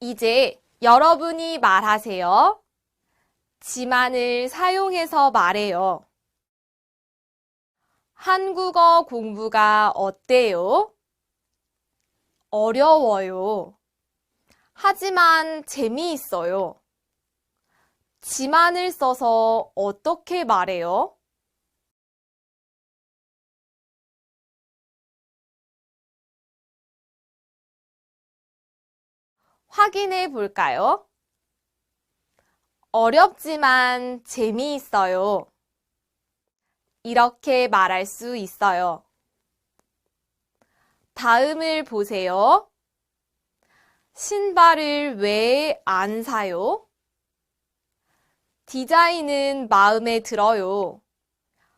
이제 여러분이 말하세요. 지만을 사용해서 말해요. 한국어 공부가 어때요? 어려워요. 하지만 재미있어요. 지만을 써서 어떻게 말해요? 확인해 볼까요? 어렵지만 재미있어요. 이렇게 말할 수 있어요. 다음을 보세요. 신발을 왜 안 사요? 디자인은 마음에 들어요.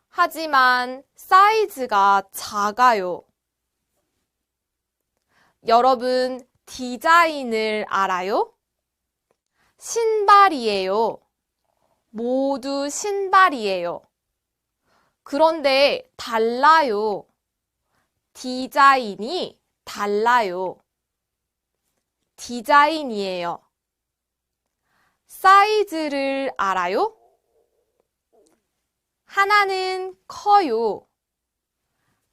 하지만 사이즈가 작아요. 여러분, 디자인을 알아요? 신발이에요. 모두 신발이에요. 그런데 달라요. 디자인이 달라요. 디자인이에요. 사이즈를 알아요? 하나는 커요.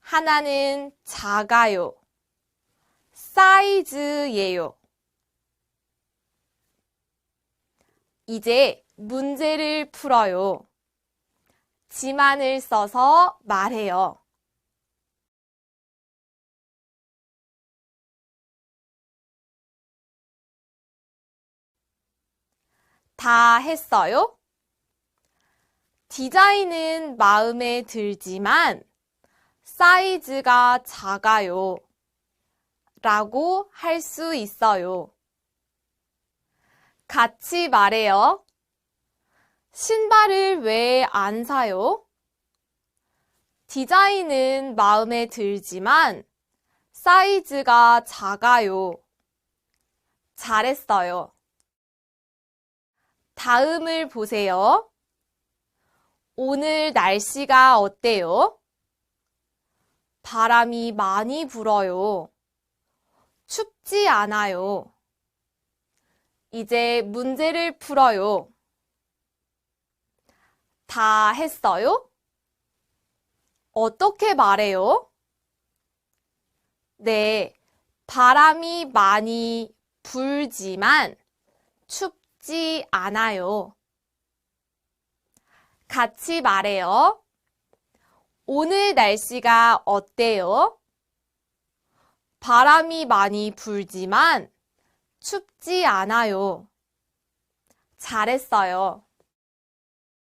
하나는 작아요. 사이즈예요. 이제 문제를 풀어요. 지만을 써서 말해요. 다 했어요? 디자인은 마음에 들지만 사이즈가 작아요. 라고 할 수 있어요. 같이 말해요. 신발을 왜 안 사요? 디자인은 마음에 들지만 사이즈가 작아요. 잘했어요. 다음을 보세요. 오늘 날씨가 어때요? 바람이 많이 불어요. 춥지 않아요. 이제 문제를 풀어요. 다 했어요? 어떻게 말해요? 네, 바람이 많이 불지만 춥지 않아요. 같이 말해요. 오늘 날씨가 어때요? 바람이 많이 불지만 춥지 않아요. 잘했어요.